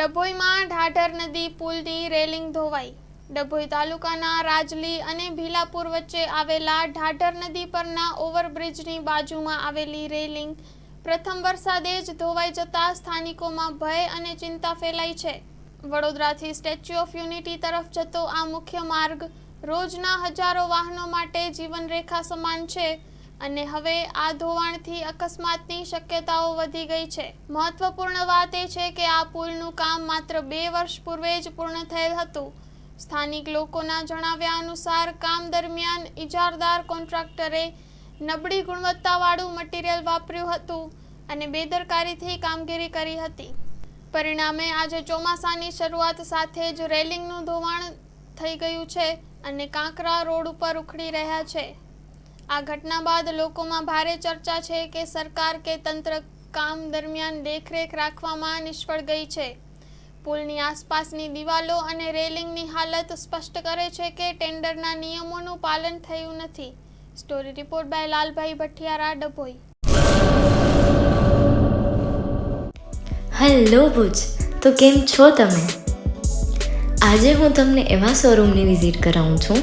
ડભોઈમાં ઢાઢર નદી, પુલની રેલિંગ ધોવાઈ. ડભોઈ તાલુકાના રાજલી અને ભીલાપુર વચ્ચે આવેલા ઢાઢર નદી પરના ઓવરબ્રિજની બાજુમાં આવેલી રેલિંગ પ્રથમ વરસાદે જ ધોવાઈ જતા સ્થાનિકોમાં ભય અને ચિંતા ફેલાઈ છે. વડોદરાથી સ્ટેચ્યુ ઓફ યુનિટી તરફ જતો આ મુખ્ય માર્ગ રોજના હજારો વાહનો માટે જીવનરેખા સમાન છે. અને હવે આ ધોવાણથી અકસ્માતની શક્યતાઓ વધી ગઈ છે. મહત્વપૂર્ણ વાત એ છે કે આ પુલનું કામ માત્ર બે વર્ષ પૂર્વે જ પૂર્ણ થયેલ હતું. સ્થાનિક લોકોના જણાવ્યા અનુસાર, કામ દરમિયાન ઇજારદાર કોન્ટ્રાક્ટરે નબળી ગુણવત્તાવાળું મટીરીયલ વાપર્યું હતું અને બેદરકારીથી કામગીરી કરી હતી. પરિણામે આજે ચોમાસાની શરૂઆત સાથે જ રેલિંગનું ધોવાણ થઈ ગયું છે અને કાંકરા રોડ ઉપર ઉખડી રહ્યા છે. આ ઘટના બાદ લોકોમાં ભારે ચર્ચા છે કે સરકાર કે તંત્ર કામ દરમિયાન દેખરેખ રાખવામાં નિષ્ફળ ગઈ છે. પુલની આસપાસની દિવાલો અને રેલિંગની હાલત સ્પષ્ટ કરે છે કે ટેન્ડરના નિયમોનું પાલન થયું નથી. Story report by Lalbhai Bhathiyara, Dabhoi. Hello Bhuj, તો કેમ છો તમે? આજે હું તમને એવા શોરૂમની વિઝિટ કરાવું છું